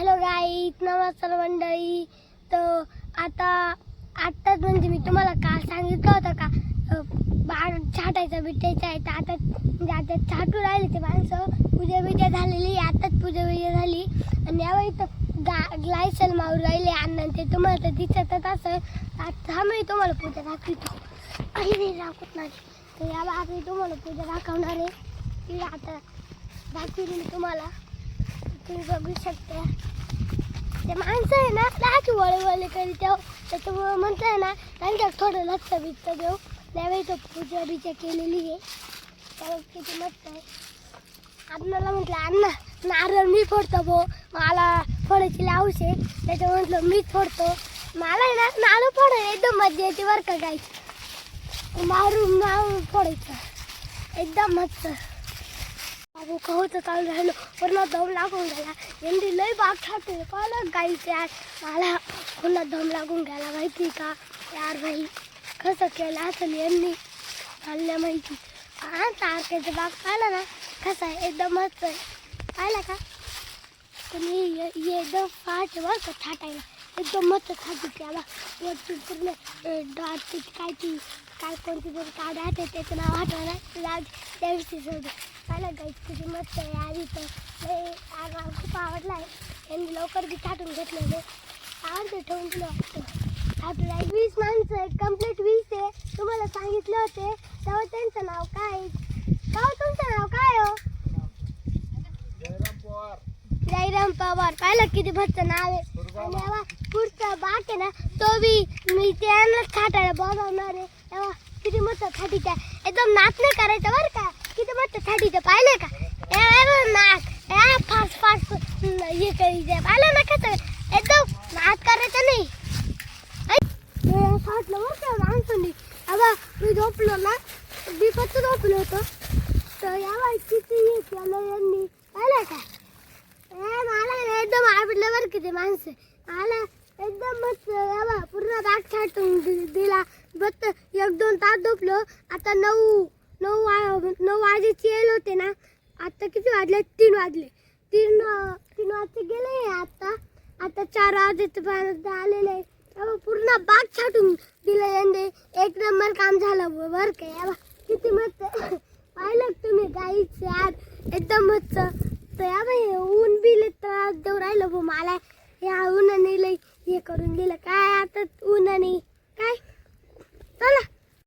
Hello गाईत नमस्कार मंडळी. तर आता आत्ताच म्हणजे मी तुम्हाला काल सांगितलं होतं का बाळ छाटायचं बिटायचं आहे. तर आता म्हणजे आता छाटू राहिले ते माणसं. पूजा बिजा झालेली आत्ताच पूजा बिजा झाली. आणि यावेळी तर गा ग्लायसल मारून राहिले अण्णा ते तुम्हाला तर दिसतच असं आता हा मी तुम्हाला पूजा दाखवतो. काही नाही दाखवत नाही. तर या बाबा मी तुम्हाला पूजा दाखवणार आहे. ती आता दाखवली मी तुम्हाला. तुम्ही बघू शकता. ते माणसं आहे ना लाच वळवळ करी तेव्हा त्याच्यामुळं म्हणतं आहे ना त्यांच्यात थोडं लक्ष बिच्च देऊ. त्यावेळी तो पूजा बिजा केलेली आहे. त्यावेळी किती मस्त आहे. आपल्याला म्हटलं अण्णा नारळ मी फोडतो भो. मला फोडायची लावूस आहे. त्याच्या म्हटलं मीच फोडतो. मला आहे ना नारळ फोडायला एकदम मजा येते बरं का गायची मारून मारून फोडायचं. एकदम मस्त. बाबू कहोचं चालू राहिलो. पूर्ण दम लागून गेला. यांनी लय बाग ठाकले कळलं गाईचे यार मला पुन्हा दम लागून गेला माहिती का? यार भाई कसं केलं असेल यांनी? चालल्या माहिती. हा तारखेचा बाग पाहिला ना? कसा आहे? एकदम मस्त आहे. पाहिला का? तुम्ही ये एकदम फाट आहे बरं का थाटायला. एकदम मस्त थाटी त्याला पूर्ण डाट काय ती काय कोणती तरी काढ आहे त्याचं नाव आठवणार लाग त्याविषयी सोडू पाहिलं गाईच किती मस्त आहे आधी तर लय आज खूप आवडला आहे. त्यांनी लवकर बी थाटून घेतलेले आवडतं ठेवून दिलं वाटतं. आपल्या वीस माणसं आहेत कंप्लीट वीस आहे. तुम्हाला सांगितले होते तेव्हा त्यांचं नाव काय आहे? तुमचं नाव काय हो? जयराम पवार. पाहिलं किती मस्त नाव आहे. आणि तेव्हा पुढचा बाक आहे ना तो बी मी त्यांनाच खाटायला बोलावणार आहे. तेव्हा किती मस्त थाटीच्या एकदम नाच नाही करायचं बरं का? किती मस्त थाटीचं पाहिलं का? ए, ए, बघ, नाच ए, फास्ट फास्ट. हे करायचं पाहिलं ना कसं? एकदम नाच करायचं नाही. फाटलं बरं का माणसांनी. अबा मी झोपलो ना. दीपच झोपलो होतो. तर या किती हे केलं यांनी. पाहिलं का? ए, मला ना एकदम आवडलं बरं किती माणसं. मला एकदम मस्त यावा पूर्ण बाग छाटून दि- दिला. बघ सात झोपलो आता नऊ नऊ वा नऊ वाजेची येल होते ना. आता किती वाजले? तीन वाजले. तीन तीन वाजता गेले आता. आता चार वाजेपर्यंत आलेले पूर्ण बाग छाटून दिले यंदे एक नंबर काम झालं बरं काय किती मस्त. पाहिलं तुम्ही गाईच यार एकदम मस्त. तर या हे ऊन बिले तर देऊ राहिलं भाऊ मला. या ऊन लई हे करून दिलं. काय आता ऊन नाही